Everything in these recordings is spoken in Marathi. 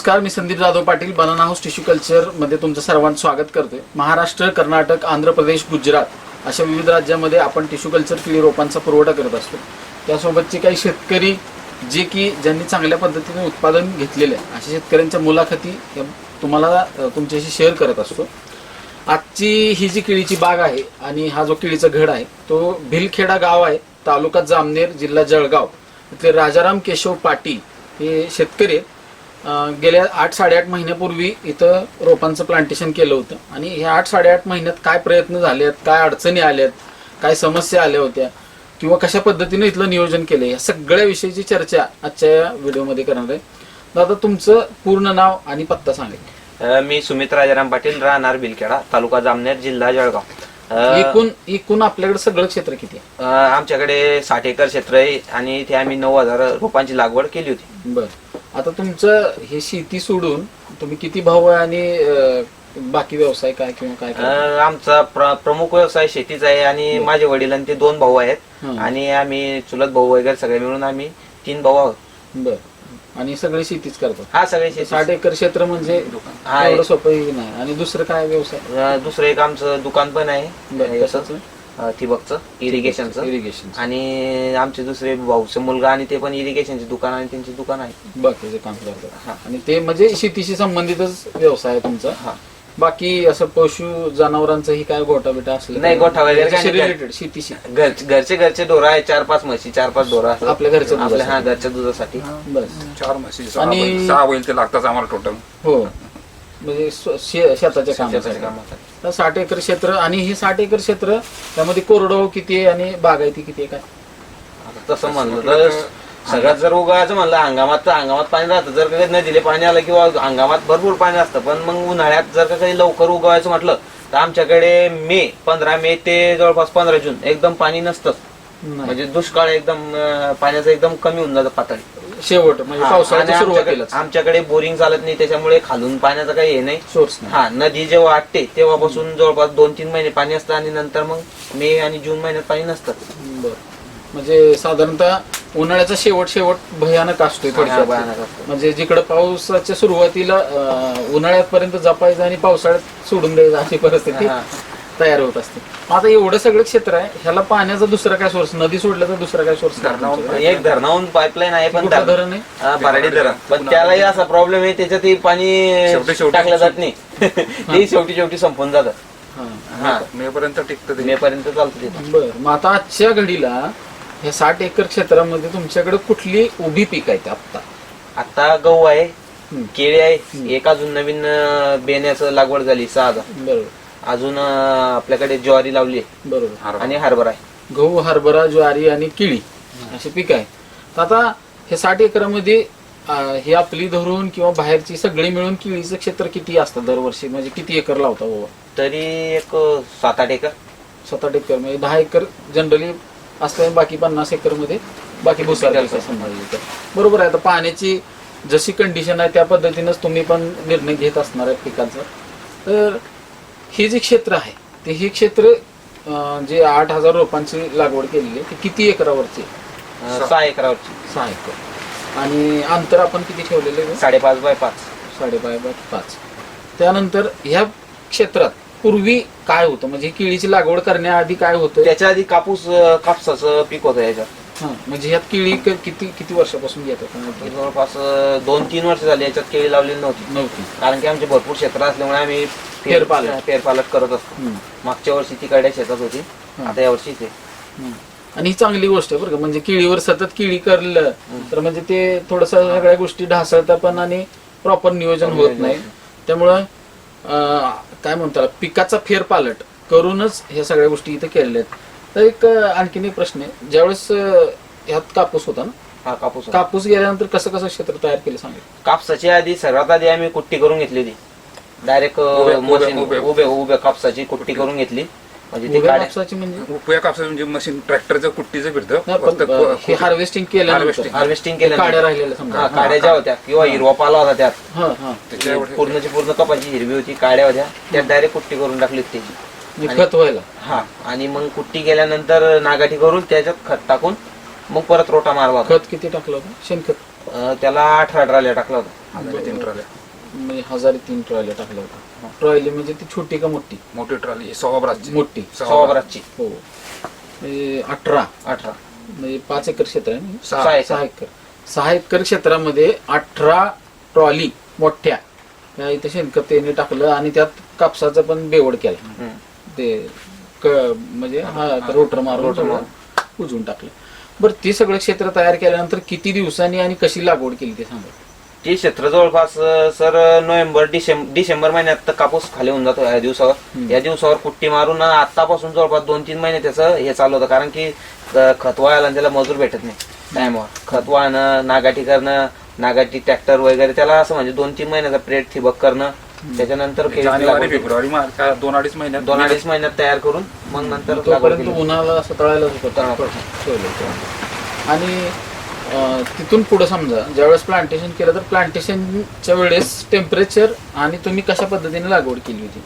नमस्कार मी Sandeep Jadhav Patil banana house tissue कल्चरमध्ये तुमचं सर्वांचं स्वागत करते महाराष्ट्र कर्नाटक आंध्र प्रदेश गुजरात अशा विविध राज्यामध्ये आपण टिश्यू कल्चर किडी रोपांचा पुरवठा करत असतो. त्यासोबतचे काही शेतकरी जे की ज्यांनी चांगल्या पद्धतीने उत्पादन घेतलेले आहे अशा शेतकऱ्यांच्या मुलाखती तुम्हाला तुमच्याशी शेअर करत असतो. आजची ही जी केळीची बाग आहे आणि हा जो केळीचा घड आहे तो भिलखेडा गाव आहे तालुका जामनेर जिल्हा जळगाव. इथले राजाराम केशव पाटील हे शेतकरी आहेत. गेल्या आठ साडेआठ महिन्यापूर्वी इथं रोपांचं प्लांटेशन केलं होतं. आणि ह्या आठ साडेआठ महिन्यात काय प्रयत्न झाले आहेत काय अडचणी आल्यात काय समस्या आल्या होत्या किंवा कशा पद्धतीने इथलं नियोजन केलं या सगळ्या विषयीची चर्चा आजच्या या व्हिडिओमध्ये करणार आहे. दादा तुमचं पूर्ण नाव आणि पत्ता सांगेल मी सुमित राजाराम पाटील राहणार बिलखेडा तालुका जामनेर जिल्हा जळगाव. अ, एकूण एकूण आपल्याकडे सगळं क्षेत्र किती आहे? अ, आमच्याकडे साठ एकर क्षेत्र आहे आणि इथे आम्ही नऊ हजार रोपांची लागवड केली होती. बर. आता तुमचं हे शेती सोडून तुम्ही किती भाऊ आहे आणि अं, बाकी व्यवसाय काय किंवा काय अ, आमचा प्र- प्रमुख व्यवसाय शेतीचा आहे आणि माझे वडील आणि ते दोन भाऊ आहेत. हं. आणि आम्ही चुलत भाऊ वगैरे सगळे मिळून आम्ही तीन भाऊ आहोत. बर. आणि सगळे शेतीच करतात. हा सगळे शेती साठ एकर क्षेत्र म्हणजे हा, एवढं सोपंही नाही. आणि दुसरं काय व्यवसाय? अ, दुसरं एक आमचं दुकान पण आहे? अ, ठिबकचं इरिगेशनचं इरिगेशन आणि आमचे दुसरे भाऊचे मुलगा आणि ते पण इरिगेशनचे दुकान आणि त्यांचे दुकान आहे. बाकीचे काम करतात. हा. आणि ते म्हणजे शेतीशी संबंधितच व्यवसाय आहे तुमचा? हा. बाकी असं पशु जनावरांचं ही काय गोठा बिटा असलं नाही, गोठा वगैरे काही नाही. रिलेटेड शेतीशी घर- घरचे घरचे ढोरं आहे चार पाच म्हशी चार पाच ढोरं असतात. आपल्या घरच्या आपल्या हा दुधासाठी. घरच्या दुधासाठी बस चार म्हशी सहा आणि- बैल सहा बैल ते लागतात आम्हाला टोटल हो म्हणजे स्व- शे- शेताच्या शेताच्या कामासाठी कामासाठी. तर साठ एकर क्षेत्र आणि हे साठ एकर क्षेत्र त्यामध्ये कोरडवाहू किती आहे आणि बागायती किती आहे काय आता तसं म्हणलं तर सगळ्यात जर उगायचं म्हणलं हंगामात तर हंगामात पाणी राहतं. जर का काही नदीले पाणी आलं किंवा हंगामात भरपूर पाणी असतं पण मग उन्हाळ्यात जर का काही लवकर उगवायचं म्हटलं तर आमच्याकडे मे पंधरा मे ते जवळपास पंधरा जून एकदम पाणी नसतं. म्हणजे दुष्काळ एकदम अं, पाण्याचं एकदम कमी होऊन जातं पातळी. शेवट म्हणजे हा, पावसाळ्याच्या आणि सुरुवातीलाच. आमच्याकडे आमच्याकडे बोरिंग चालत नाही त्याच्यामुळे खालून पाण्याचं काही हे नाही. सोर्स नाही. हा नदी जेव्हा आटते तेव्हापासून जवळपास दोन तीन महिने पाणी असतं आणि नंतर मग मे आणि जून महिन्यात पाणी नसतं. बर. म्हणजे साधारणतः उन्हाळ्याचा शेवट शेवट भयानक असतोय हा, थोडक्यात. भयानक असतो. म्हणजे जिकडे पावसाच्या सुरुवातीला अं, उन्हाळ्यापर्यंत जपायचं आणि पावसाळ्यात सोडून द्यायचं अशी परिस्थिती हा. तयार होत असते. मग आता एवढं सगळं क्षेत्र आहे ह्याला पाण्याचा दुसरा काय सोर्स नदी सोडलं तर दुसरा काय सोर्स धरणावरून एक धरणाहून पाईपलाईन आहे पण कुठलं धरण- आहे? हा, बाराडी धरण. पण त्यालाही असा प्रॉब्लेम आहे त्याच्यातही पाणी शेवटी- शेवटी- टाकलं जात नाही. ते शेवटी शेवटी संपून जातं. हा मे पर्यंत टिकतं ते. मे पर्यंत चालतं ते. बर मग आता आजच्या घडीला हे साठ एकर क्षेत्रामध्ये तुमच्याकडे कुठली उभी पीक आहेत आता आता गहू आहे हम्म. केळी आहे एक अजून नवीन अं, बेण्याचं लागवड झाली सहा हजार बरोबर. अजून अं, आपल्याकडे ज्वारी लावली आहे. बरोबर. आणि हरभरा आहे. गहू हरभरा ज्वारी आणि केळी अशी पीक आहे तर आता हे साठ एकरामध्ये अं, हे आपली धरून किंवा बाहेरची सगळी मिळून केळीचं क्षेत्र किती असतं दरवर्षी? म्हणजे किती एकर लावता बाबा? तरी एक अं, सात आठ एकर. सात आठ एकर म्हणजे दहा एकर जनरली आणि बाकी पन्नास एकरमध्ये बाकी भुसार संभाळली तर बरोबर आहे. आता पाण्याची जशी कंडिशन आहे त्या पद्धतीनंच तुम्ही पण निर्णय घेत असणार आहे पिकांचा. तर हे जे क्षेत्र आहे ते हे क्षेत्र जे आठ हजार रोपांची लागवड केलेली आहे ते किती एकरावरची सहा एकरावरची. सहा एकर. आणि अंतर आपण किती ठेवलेलं साडेपाच बाय पाच. साडेपाच बाय पाच. त्यानंतर ह्या क्षेत्रात पूर्वी काय होतं? म्हणजे केळीची लागवड करण्याआधी काय होतं? त्याच्या आधी कापूस अं, कापसाचं पीक होतं याच्यात. हा, म्हणजे ह्यात केळी क- किती किती वर्षापासून घेतात जवळपास दोन तीन वर्ष झाली याच्यात केळी लावलेली नव्हती. नव्हती. कारण की आमचे भरपूर क्षेत्र असल्यामुळे आम्ही फेर- फेरपालट. फेरपालट करत असतो. मागच्या वर्षी तिकडे शेतात होती. हं. आता या वर्षी ते. आणि ही चांगली गोष्ट आहे बरं का. म्हणजे केळीवर सतत केळी करलं तर म्हणजे ते थोडस सगळ्या गोष्टी ढासळतात पण आणि प्रॉपर नियोजन होत नाही. त्यामुळं काय म्हणतात पिकाचा फेरपालट करूनच ह्या सगळ्या गोष्टी इथे केलेल्या आहेत. तर एक आणखीन एक प्रश्न आहे. ज्यावेळेस ह्यात कापूस होता ना? हा कापूस. कापूस गेल्यानंतर कसं कसं क्षेत्र तयार केलं सांगेल कापसाची आधी सर्वात आधी आम्ही कुट्टी करून घेतली होती डायरेक्ट उभ्या- उभे उभ्या कापसाची कुट्टी करून घेतली. म्हणजे ती उभ्या कापसाची म्हणजे? उपया कापसाचं म्हणजे मशीन ट्रॅक्टरचं कुट्टीचं फिरतं. नाही, फक्त पण, अं, हे हार्वेस्टिंग केल्यानंतर. Harvesting. हार्वेस्टिंग केलं काड्या राहिलेल्या समजा. हा काड्या ज्या होत्या किंवा हिरवा पाला होता त्यात. हा हा. एवढे- पूर्णची पूर्ण कपाची हिरवी होती काड्या होत्या त्यात डायरेक्ट कुट्टी करून टाकली होती त्याची. म्हणजे खत व्हायला. हा आणि मग कुट्टी केल्यानंतर नागाठी करून त्याच्यात खत टाकून मग परत रोटा मारला होता. खत किती टाकलं होतं? शेणखत? अं, त्याला अठरा ट्राल्या टाकला होता हजार तीन ट्रॉल्या. म्हणजे हजार तीन ट्रॉयले टाकलं होतं ट्रॉयले म्हणजे ती छोटी का मोठी? मोठी ट्रॉली सव्वा ब्रासची मोठी बराची हो. म्हणजे अठरा. अठरा. म्हणजे पाच एकर क्षेत्र आहे ना? सहा. सहा एकर. सहा एकर. सहा एकर क्षेत्रामध्ये अठरा ट्रॉली मोठ्या. त्या इथे शेणखत यांनी टाकलं आणि त्यात कापसाचा पण बेवड केला. हम्म. ते क- म्हणजे हा रोटर मारून सगळं उजवून टाकलं. बरं ते सगळं क्षेत्र तयार केल्यानंतर किती दिवसांनी आणि कशी लागवड केली ते सांगा. ते क्षेत्र जवळपास सर नोव्हेंबर डिसेंबर डिसेंबर महिन्यात तर कापूस खाली होऊन जातो या दिवसावर. या दिवसावर कुट्टी मारून आतापासून जवळपास दोन तीन महिने त्याचं हे चालू होतं. कारण की खत वाळायला आणि त्याला मजूर भेटत नाही टायमावर खत वाळणं नागाटी करणं नागाटी ट्रॅक्टर वगैरे त्याला असं म्हणजे दोन तीन महिन्याचा प्रेट ठिबक करणं त्याच्यानंतर केली. फेब्रुवारी मार्च दोन अडीच महिन्यात? दोन अडीच महिन्यात तयार करून मग नंतर. उन्हाला असं तळायला. आणि तिथून पुढे समजा ज्यावेळेस प्लांटेशन केलं तर प्लांटेशनच्या वेळेस टेम्परेचर आणि तुम्ही कशा पद्धतीने लागवड केली होती?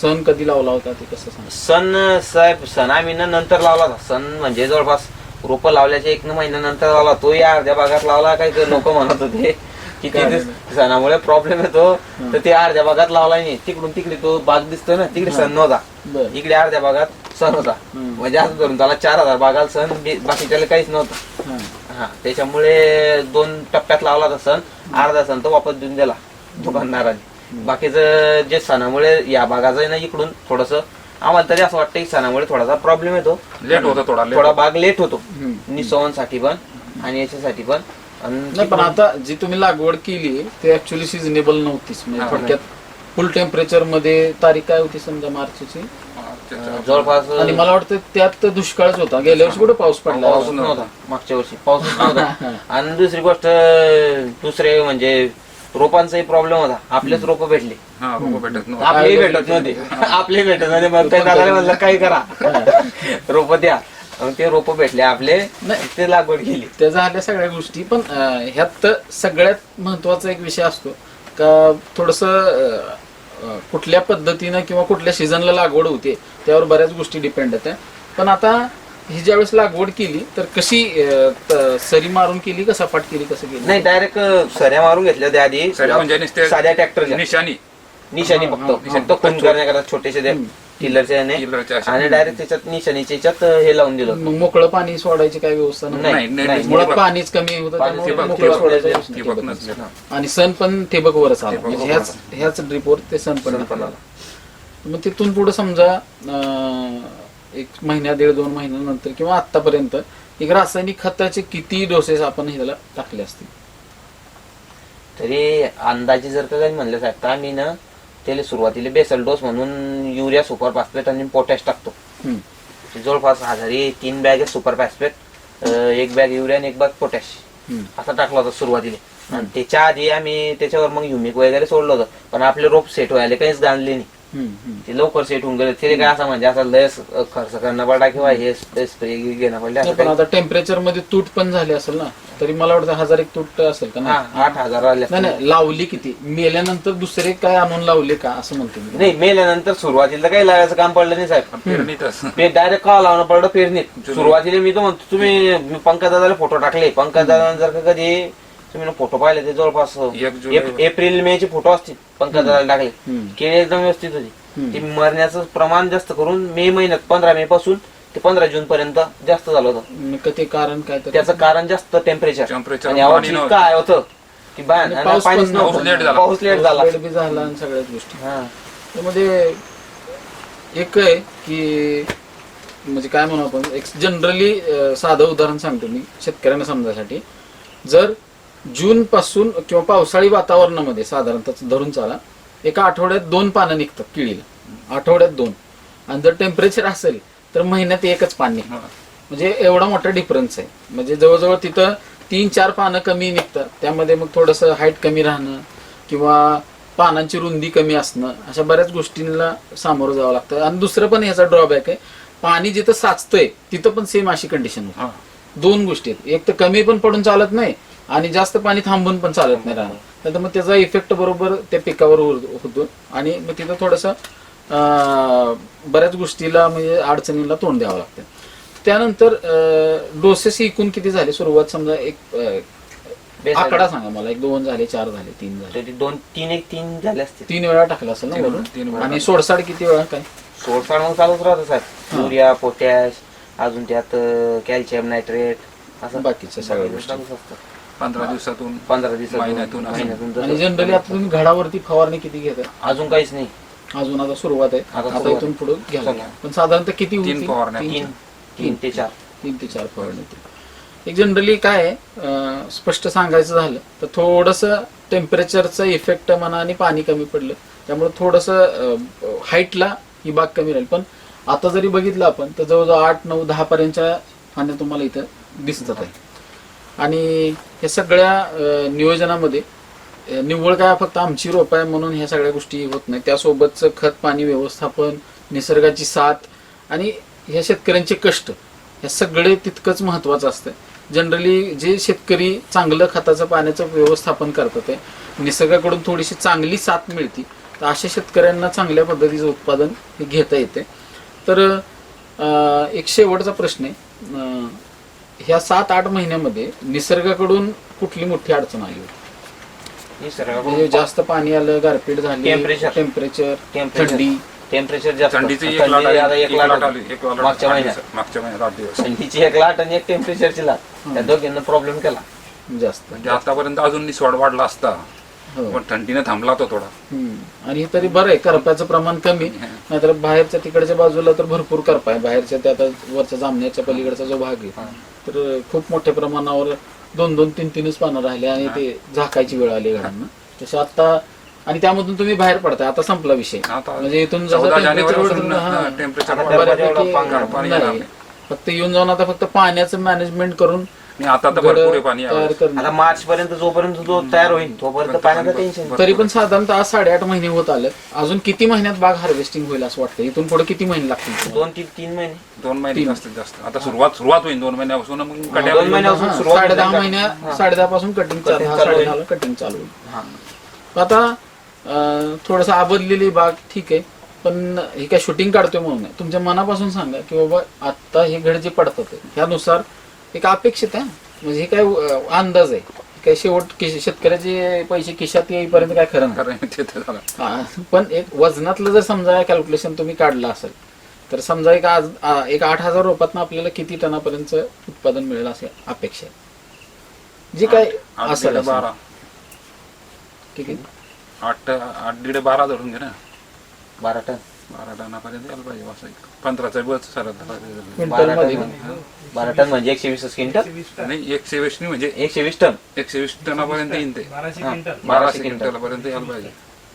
सण कधी लावला होता ते कसं सांगा? सण साहेब सण आम्ही ना नंतर लावला होता. सण म्हणजे जवळपास रोपं लावल्याच्या एक महिन्यानंतर लावला. तो या अर्ध्या भागात लावला काही लोक म्हणत होते की? सणामुळे प्रॉब्लेम येतो. तर ते अर्ध्या भागात लावला नाही. तिकडून तिकडे तो बाग दिसतोय ना तिकडे सण नव्हता. इकडे अर्ध्या भागात सण होता. म्हणजे असं धरून त्याला चार हजार बागाला सण बाकीच्याला काहीच नव्हतं. हां त्याच्यामुळे दोन टप्प्यात लावला सण अर्धा सण तो वापस देऊन दिला दुकानदाराने. बाकीचं जे सणामुळे या भागाचं ना इकडून थोडस आम्हाला तरी असं वाटतं की सणामुळे थोडासा प्रॉब्लेम येतो. लेट होता थोडा थोडा बाग लेट होतो. हम्म. निसवनसाठी पण आणि याच्यासाठी पण. नाही पण आता जी तुम्ही लागवड केली ते ऍक्च्युली सिजनेबल नव्हतीच. म्हणजे थोडक्यात फुल टेम्परेचरमध्ये तारीख काय होती समजा मार्चची? जवळपास आणि मला वाटतं त्यात दुष्काळच होता. गेल्या वर्षी कुठे पाऊस पडला? पाऊस नव्हता. मागच्या वर्षी पाऊस नव्हता. आणि दुसरी गोष्ट दुसरे म्हणजे रोपांचाही प्रॉब्लेम होता. आपलेच रोप भेटले. हा रोप भेटत नव्हतं. आपलेही भेटत नव्हते. आपले भेटत नव्हते. मग काही दादाने म्हणलं काही करा? रोप द्या. मग ते रोप भेटले आपले. नाही. ते लागवड केली. त्या झाल्या सगळ्या गोष्टी. पण अं, ह्यात सगळ्यात महत्त्वाचा एक विषय असतो. का थोडस कुठल्या पद्धतीनं किंवा कुठल्या सीझनला लागवड होते त्यावर बऱ्याच गोष्टी डिपेंड आहेत पण आता ही ज्यावेळेस लागवड केली तर कशी अं, त- सरी मारून केली का सपाट केली कसं केली? नाही डायरेक्ट सऱ्या मारून घेतल्या होत्या आधी. सऱ्या म्हणजे साध्या ट्रॅक्टरच्या निशाणी. निशाणी हा, फक्त. हा, फक्त खून करण्याकरता छोटेसे ते टिलरच्या याने. टिलरच्या अशा. आणि डायरेक्ट त्याच्यात निशाणीच्या याच्यात हे लावून दिलं. मग मोकळं पाणी सोडायची काय व्यवस्था नाही, मुळात ठिबक- पाणीच कमी होतं त्यामुळे ठिबक- मोकळं ठिबक- सोडायचं ठिबक- प्रश्न ठिबक ठिबक नसले. ना. आणि सण पण ठिबकवरच आला. ठिबकवर म्हणजे ह्याच ह्याच ड्रिपवर ते सण पण आला. आला. मग तिथून पुढे समजा अं, एक महिन्या दीड दोन महिन्यानंतर किंवा आतापर्यंत एक रासायनिक खताचे किती डोसेस आपण ह्याला टाकले असतील? तरी अंदाजे जर का काही म्हणलं साहेब तर आम्ही ना त्याला सुरुवातीला बेसल डोस म्हणून युरिया सुपर फॉस्फेट आणि पोटॅश टाकतो. जवळपास हजारी तीन बॅग सुपर फॉस्फेट एक बॅग युरिया आणि एक बॅग पोटॅश. असा टाकला होता सुरुवातीला. आणि त्याच्या आधी आम्ही त्याच्यावर मग युमिक वगैरे सोडलं होतं. पण आपले रोप सेट व्हायला काहीच गाणले नाही. ते लवकर सेट होऊन गेले. ते काय असं म्हणजे असं लस खर्च करणं पडला किंवा हे स्प्रे घेणं पडले असं पण काही. आता टेम्परेचरमध्ये तूट पण झाली असेल ना तरी मला वाटतं हजार एक तूट असेल का हा नाही आठ हजार आले नाही नाही लावली किती? मेल्यानंतर दुसरे काय आणून लावले का असं म्हणते मी. नाही मेल्यानंतर सुरुवातीला काही लावायचं काम पडलं नाही साहेब. पेरणीतच ते डायरेक्ट का लावणं पडलं पेरणीत. सुरुवातीला मी तर म्हणतो तुम्ही मी पंकज दादाला फोटो टाकले. पंकज दादा जर का कधी तुम्ही फोटो पाहिले ते जवळपास एक जुलै- एप- एप्रिल मे चे फोटो असतील पंकज दादाला टाकले. हम्म. केळी एकदम व्यवस्थित होती. ते मरण्याचं प्रमाण जास्त करून मे महिन्यात पंधरा मे पासून ते पंधरा जून पर्यंत जास्त झालं होतं. ते कारण काय तर? त्याचं कारण जास्त टेम्परेचर Temperature आणि यावर्षी पाणी आहे होतं? की बा- आणि पाऊस पाणीच पण नव्हतं. पाऊस late झाला. पाऊस लेट झाला. बी झाला आणि सगळ्याच गोष्टी. हा. त्यामध्ये एक आहे की म्हणजे काय म्हणू आपण? एक जनरली साधं उदाहरण सांगतो मी शेतकऱ्यांना समजायसाठी. जर जून पासून किंवा पावसाळी वातावरणामध्ये साधारणतः धरून चाला एका आठवड्यात दोन पानं निघतात किळीला. आठवड्यात दोन. आणि जर टेम्परेचर असेल तर महिन्यात एकच पान निघतं. म्हणजे एवढा मोठा डिफरन्स आहे. म्हणजे जवळजवळ तिथं तीन चार पानं कमी निघतात. त्यामध्ये मग थोडंसं हाईट कमी राहणं किंवा पानांची रुंदी कमी असणं अशा बऱ्याच गोष्टींना सामोरं जावं लागतं. आणि दुसरं पण ह्याचा ड्रॉबॅक आहे. पाणी जिथं साचतंय तिथं पण सेम अशी कंडिशन होती. दोन गोष्टी आहेत. एक तर कमी पण पडून चालत नाही आणि जास्त पाणी थांबून पण चालत नाही राहणं नाही तर मग त्याचा इफेक्ट बरोबर त्या पिकावर होत- आणि मग तिथं थोडस बऱ्याच गोष्टीला म्हणजे अडचणीला तोंड द्यावं लागतं. त्यानंतर डोसेस एकूण किती झाले? सुरुवात समजा एक. आकडा सांगा मला. एक दोन झाले चार झाले तीन झाले. दोन तीन एक तीन झाले असते तीन वेळा टाकला असेल ना वरून? तीन आणि. सोडसाड किती वेळा? काय? सोडसाड मग चालूच राहतं साहेब. युरिया पोटॅश अजून त्यात कॅल्शियम नायट्रेट असं. बाकीच्या सगळ्या गोष्टी. पंधरा दिवसातून पंधरा दिवसातून महिन्यातून असं. महिन्यातून आणि जसं. जनरली आता तुम्ही घडावरती फवारणी किती घेता अजून काहीच नाही अजून आता सुरुवात आहे आता आता सुरुवात. इथून पुढे घ्या चला. पण साधारणतः किती तीन होतील? फवारण्या. तीन तीन ते चार तीन ते चार फवारणी होतील. एक जनरली काय आहे, अं, स्पष्ट सांगायचं झालं तर थोडस टेम्परेचरचा इफेक्ट म्हणा आणि पाणी कमी पडलं त्यामुळे थोडस हाईटला ही बाग कमी राहील पण आता जरी बघितलं आपण तर जवळजवळ आठ नऊ दहा पर्यंतच्या पाण्या तुम्हाला इथं दिसतात आहे आणि ह्या सगळ्या नियोजनामध्ये निव्वळ काय फक्त आमची रोप आहे म्हणून ह्या सगळ्या गोष्टी होत नाही. त्यासोबतचं खत पाणी व्यवस्थापन निसर्गाची साथ आणि ह्या शेतकऱ्यांचे कष्ट हे सगळे तितकंच महत्वाचं असतं जनरली जे शेतकरी चांगलं खताचं पाण्याचं व्यवस्थापन करतात आहे निसर्गाकडून थोडीशी चांगली साथ मिळती तर अशा शेतकऱ्यांना चांगल्या पद्धतीचं उत्पादन हे घेता येते. तर एक शेवटचा प्रश्न आहे. ह्या सात आठ महिन्यामध्ये निसर्गाकडून कुठली मोठी अडचण आली होती? हे म्हणजे जास्त पाणी आलं गारपीट झाली Temperature. Temperature Temperature. थंडी. टेम्परेचर जास्त. थंडीची एक लाट आली. आता एक एक लाट लाट आली. आली. एक लाट मागच्या महिन्यात. दिवस- मागच्या महिन्यात आठ दिवस. थंडीची एक लाट आणि एक टेम्परेचरची लाट. त्या दोघींना प्रॉब्लेम केला. जास्त. म्हणजे आतापर्यंत अजून निसवाड वाढला असता. हो पण थंडीने थांबला तो थोडा हम्म. आणि हे तरी बरं आहे करप्याचं प्रमाण कमी नाहीतर बाहेरच्या तिकडच्या बाजूला तर भरपूर करपा आहे बाहेरच्या त्या आता वरच्या जामण्याच्या पलीकडचा जो भाग आहे तर खूप मोठ्या प्रमाणावर दोन दोन तीन तीनच पानं राहिले आणि ते झाकायची वेळ आली घरांना तसे आता आणि त्यामधून तुम्ही बाहेर पडताय आता संपला विषय आता म्हणजे इथून चौदा जानेवारीपासून हा. टेम्परेचर आता. बऱ्यापैकी. नाही. फक्त येऊन जाऊन आता फक्त पाण्याचं मॅनेजमेंट करून आता तर भरपूर आहे पाणी तयार यावेळेस. करणं आता मार्च पर्यंत जोपर्यंत जो तयार होईल तोपर्यंत पाण्याचं टेन्शन तरी पण साधारणतः आज साडेआठ महिने होत आले अजून किती महिन्यात बाग हार्वेस्टिंग होईल असं वाटतं इथून पुढे किती महिने लागतील तुम्हाला? दोन तीन तीन महिने दोन महिने जास्तीत जास्त आता सुरुवात सुरुवात होईल दोन महिन्यापासून मग दोन महिन्यापासून सुरुवात साडे दहा होईल. महिन्या साडे दहा पासून कटिंग चालू Cutting होईल. कटिंग चालू होईल हा. आता थोडस आबदलेली बाग ठीक आहे पण हे काय शूटिंग काढतोय म्हणून नाही तुमच्या मनापासून सांगा की बाबा आता हे घड जे पडतात ह्यानुसार एक अपेक्षित आहे. म्हणजे हे काय अं, अंदाज आहे. काय शेवट किश- शेतकऱ्याचे पैसे खिशात येईपर्यंत काय खरं नाही. खरं ते तर झालं. हा, पण एक वजनातलं जर समजा कॅल्क्युलेशन तुम्ही काढलं असेल तर समजा एक आज आ- एक आठ हजार रुपयातनं आपल्याला किती टनापर्यंत उत्पादन मिळेल असे अपेक्षा आहे. जी काय आठ असेल दीड असेल. बारा. ठीक आहे. आठ आठ दीड बारा धरून घे ना. बारा टन. बारा टनापर्यंत यायला पाहिजे असं एक. पंधराचा बस सरत बारा टन बारा टन म्हणजे? एकशे वीस क्विंटल नाही एकशे वीस नाही म्हणजे एकशे वीस टन. एकशे वीस टनापर्यंत येईल ते. हा, बाराशे बाराशे क्विंटल. क्विंटलपर्यंत यायला पाहिजे.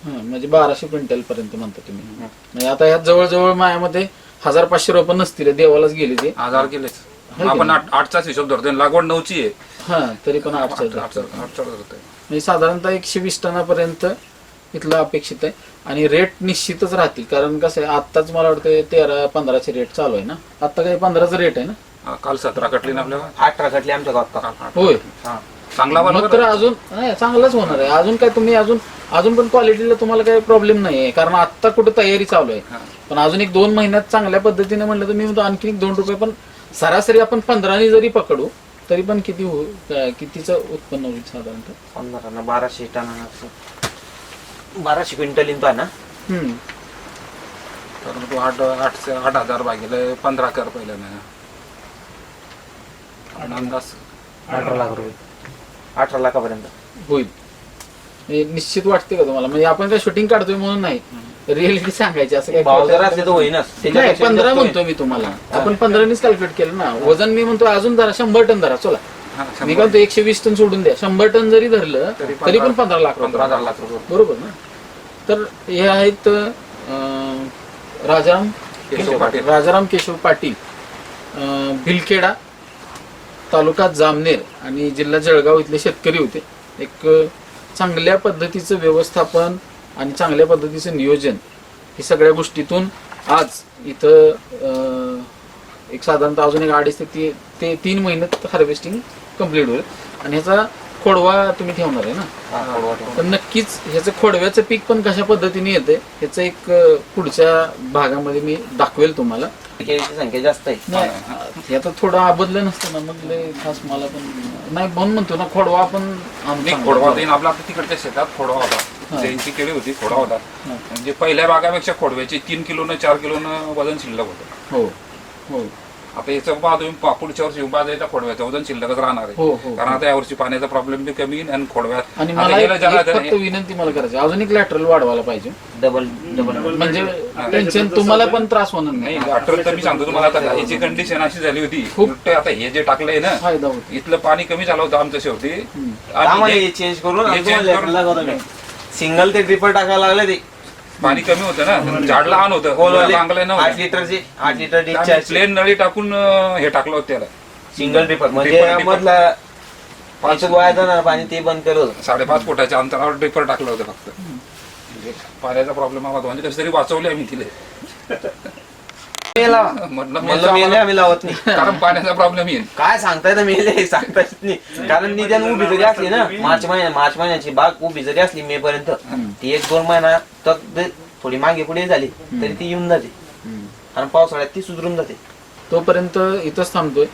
हा, म्हणजे बाराशे क्विंटल पर्यंत म्हणता तुम्ही. म्हणजे आता ह्यात जवळजवळ मायामध्ये हजार पाचशे रुपये नसतील देवालाच गेले ते. हजार केलेच आपण आठ आठचाच हिशोब धरतोय. आणि लागवड नऊची आहे. हा तरी पण आठशे आठ- आठ- आठचा धरतोय. म्हणजे साधारणतः एकशे वीस टनापर्यंत इथलं अपेक्षित आहे. आणि रेट निश्चितच राहतील. कारण कसं आहे आत्ताच मला वाटतं तेरा पंधराचे रेट चालू आहे ना? आता काही पंधराचा रेट आहे ना? हा, काल सतरा कटली ना आपल्या अठरा कटले आमच्या गावात. होय. हा. चांगला मग तर अजून नाही, चांगलंच होणार आहे. अजून काय तुम्ही अजून अजून पण क्वालिटीला तुम्हाला काही प्रॉब्लेम नाही आहे. कारण आता कुठं तयारी चालू आहे. हा. पण अजून एक दोन महिन्यात चांगल्या पद्धतीने म्हणलं तर मी म्हणतो आणखी एक दोन रुपये पण सरासरी आपण पंधराने जरी पकडू तरी पण किती हो कितीचं उत्पन्न होईल साधारणतः? पंधरा बाराशे टन बाराशे क्विंटल इंता ना? हम्म. तर तू आठ आठशे आठ हजार भागीले पंधरा कर पहिल्यानं. आणि अंदाज अठरा लाख रुपये. अठरा लाखापर्यंत. होईल. म्हणजे निश्चित वाटते का तुम्हाला? म्हणजे आपण काय शूटिंग काढतोय म्हणून नाही. रिअलिटी सांगायची असं भाव जर असले तर काय होईनच नाही त्याच्यापेक्षा पंधरा जास्त म्हणतो मी तुम्हाला. आपण पंधरानीच कॅल्क्युलेट केलं ना. वजन मी म्हणतो अजून धरा शंभर टन धरा चला. मी. काय म्हणतो एकशे वीस टन सोडून द्या शंभर टन जरी धरलं तरी तरी पण पंधरा- लाख रुपये होईल. पंधरा लाख रुपये बरोबर ना तर हे आहेत अं, राजाराम केशव पाटील. राजाराम केशव पाटील अं, भिलखेडा तालुका जामनेर आणि जिल्हा जळगाव इथले शेतकरी होते एक अं, चांगल्या पद्धतीचं व्यवस्थापन आणि चांगल्या पद्धतीचं नियोजन हे सगळ्या गोष्टीतून आज इथं अं, एक साधारणतः अजून एक अडीच ते ती- ते तीन महिन्यात हार्वेस्टिंग कंप्लीट होईल. आणि ह्याचा खोडवा तुम्ही ठेवणार आहे ना? हा, खोडवा. तर नक्कीच ह्याचं खोडव्याचं पीक पण कशा पद्धतीने येते ह्याचं एक अ, पुढच्या भागामध्ये मी दाखवेल तुम्हाला. केळीची संख्या जास्त आहे. नाही हे आता थोडं आबदलं नसतं ना मग लय खास मला पण नाही म्हणून म्हणतो ना खोडवा नाही चांगला. खोडवा देईन. आपला आता तिकडच्या शेतात खोडवा हा. होता जैनची केळी होती खोडवा होता. हा. म्हणजे पहिल्या बागापेक्षा खोडव्याची तीन किलोनं चार किलोनं वजन शिल्लक होतं. हो हो. आता याचं पहा तुम्ही पा- पुढच्या वर्षी उभा द्यायचा खोडव्याचं वजन शिल्लकच राहणार हो, आहे. हो, कारण आता यावर्षी पाण्याचा प्रॉब्लेम बी कमी येईल आणि खोडव्यात आणि आता मला गेलं एक जरा एक फक्त तर- विनंती मला करायची. अजून एक लॅटरल वाढवायला पाहिजे. डबल डबल म्हणजे टेन्शन तुम्हाला पण त्रास होणार नाही. नाही डॉक्टर तर मी सांगतो तुम्हाला आता याची कंडिशन अशी झाली होती. खूप- आता हे जे टाकलंय ना फायदा होतो. इथलं पाणी कमी झालं होतं आमचं शेवटी. आम्हाला आणि हे हे चेंज करून हे change करून- सिंगल ते ट्रिपल टाकायला लागले ते. पाणी कमी होतं ना. झाड लहान होतं. चांगलं आठ नव्हतं. लिटरचे आठ लिटर डिस्चार्ज प्लेन नळी टाकून अं, हे टाकलं होतं त्याला. सिंगल ट्रिपल म्हणजे. मधला पाच वाया जाणार पाणी ते बंद केलं होतं. साडेपाच फुटाच्या अंतरावर ड्रिपर टाकलं होतं फक्त. म्हणजे पाण्याचा प्रॉब्लेम आला होता म्हणजे कशी तरी वाचवले आम्ही तिले मेला. म्हटलं म्हणलं मेलं आम्ही लावत नाही. कारण पाण्याचा प्रॉब्लेम येईल. काय सांगताय तर मेले सांगता येत नाही. कारण निदान उभी जरी असली ना मार्च महिन्या मार्च महिन्याची बाग उभी जरी असली मे पर्यंत ती एक दोन महिना तर ते थोडी मागे पुढे झाली तरी ती येऊन जाते. आणि पावसाळ्यात ती सुधरून जाते. तोपर्यंत इथंच थांबतोय.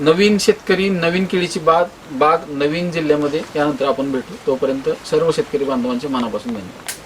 नवीन शेतकरी नवीन केळीची बाग बाग नवीन जिल्ह्यामध्ये यानंतर आपण भेटू. तोपर्यंत सर्व शेतकरी बांधवांचे मनापासून धन्यवाद.